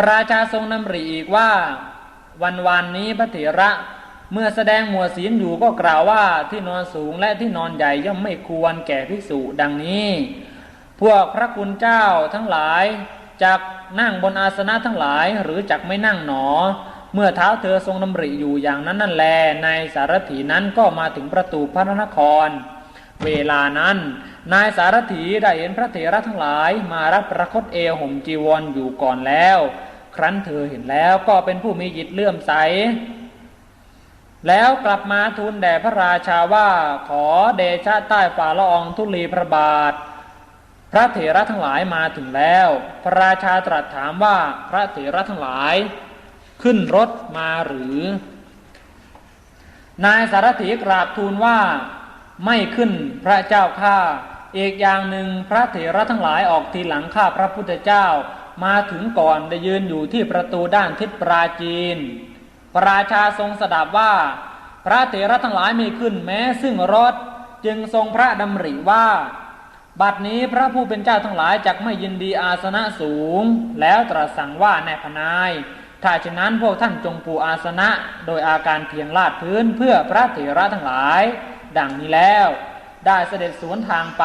พระราชาทรงนำริอีกว่า วันวานนี้พระเถระเมื่อแสดงหมวดศีลอยู่ก็กล่าวว่าที่นอนสูงและที่นอนใหญ่ย่อมไม่ควรแก่ภิกษุดังนี้ พวกพระคุณเจ้าทั้งหลายจักนั่งบนอาสนะทั้งหลายหรือจักไม่นั่งหนอ เมื่อเท้าเธอทรงดำริอยู่อย่างนั้นนั่นแลในสารถีนั้นก็มาถึงประตูพระนคร เวลานั้น นายสารถีได้เห็นพระเถระทั้งหลายมารับประคตเอห่มจีวรออยู่ก่อนแล้ว ครั้นเธอเห็นแล้วก็เป็นผู้มีจิตเลื่อมใส แล้วกลับมาทูลแด่พระราชาว่าขอเดชะใต้ฝ่าละอองธุลีพระบาท พระเถระทั้งหลายมาถึงแล้ว พระราชาตรัสถามว่าพระเถระทั้งหลาย ขึ้นรถมาหรือนายสารถีกราบทูลว่า ไม่ขึ้นพระเจ้าข้าอีกอย่างหนึ่งพระเถระทั้งหลายออกทีหลังข้าพระพุทธเจ้า มาถึงก่อนได้ยืนอยู่ที่ประตูด้านทิศปราจีน พระราชาทรงสดับว่า พระเถระทั้งหลายไม่ขึ้นแม้ซึ่งรถจึงทรงพระดำริว่า บัดนี้พระผู้เป็นเจ้าทั้งหลายจักไม่ยินดีอาสนะสูง แล้วตรัสสั่งว่าแน่พนาย ถ้าเช่นนั้นพวกท่านจงปูอาสนะโดยอาการเพียงลาดพื้นเพื่อพระเถระทั้งหลาย ดังนี้แล้ว ได้เสด็จสวนทางไป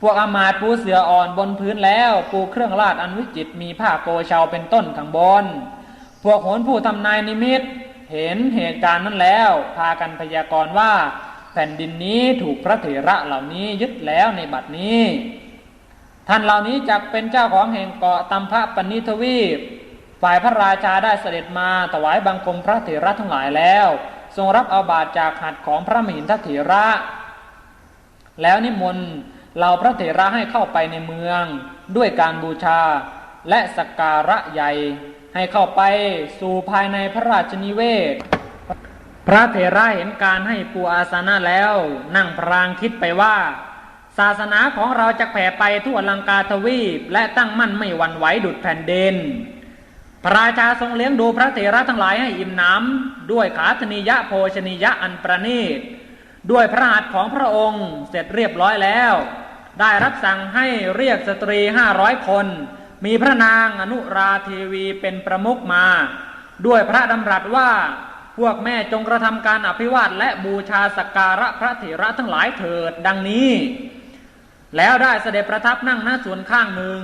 พวกอามาตย์ปูเสืออ่อนบนพื้นแล้ว ปูเครื่องลาดอันวิจิตมีผ้าโกเชาเป็นต้นข้างบน พวกโหนผู้ทำนายนิมิต เห็นเหตุการณ์นั้นแล้ว พากันพยากรณ์ว่า แผ่นดินนี้ถูกพระเถระเหล่านี้ยึดแล้วในบัดนี้ท่านเหล่านี้จักเป็นเจ้าของแห่งเกาะตัมพระปณิทวีป ฝ่ายพระราชาได้เสด็จมาถวายบังคมพระเถระทั้งหลายแล้ว ทรงรับเอาบาตรจากหัตถ์ของพระมหินทเถระ แล้วนิมนต์เหล่าพระเถระให้เข้าไปในเมืองด้วยการบูชาและสักการะใหญ่ให้เข้าไปสู่ภายในพระราชนิเวศ พระเถระเห็นการให้ปูอาสนะแล้ว นั่งพรางคิดไปว่า ศาสนาของเราจะแผ่ไปทั่วลังกาทวีป และตั้งมั่นไม่หวั่นไหวดุดแผ่นดิน พระราชาทรงเลี้ยงดูพระเถระทั้งหลายให้อิ่มหน้ำด้วยขาธนิยะโภชนิยะอันประณีต ด้วยพระหัตถ์ของพระองค์เสร็จเรียบร้อยแล้ว ได้รับสั่งให้เรียกสตรีห้าร้อยคน มีพระนางอนุราเทวีเป็นประมุขมา ด้วยพระดำรัสว่าพวกแม่จงกระทำการอภิวาทและบูชาสักการะพระเถระทั้งหลายเถิดดังนี้ แล้วได้เสด็จประทับนั่งหน้าส่วนข้างหนึ่ง